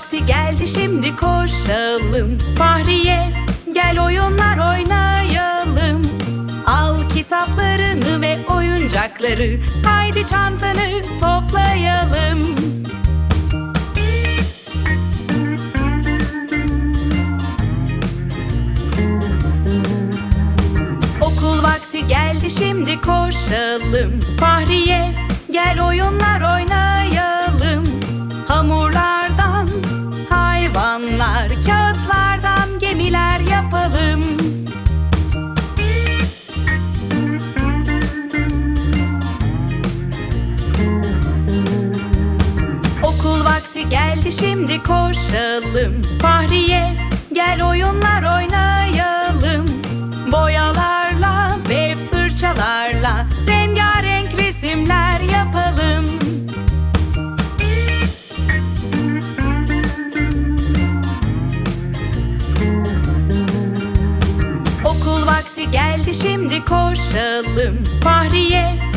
vakti geldi şimdi koşalım. Fahriye gel oyunlar oynayalım. Al kitaplarını ve oyuncakları Haydi çantanı toplayalım. Okul vakti geldi şimdi koşalım. Fahriye geldi şimdi koşalım. Fahriye gel oyunlar oynayalım. Boyalarla ve fırçalarla Rengarenk resimler yapalım. Okul vakti geldi şimdi koşalım. Fahriye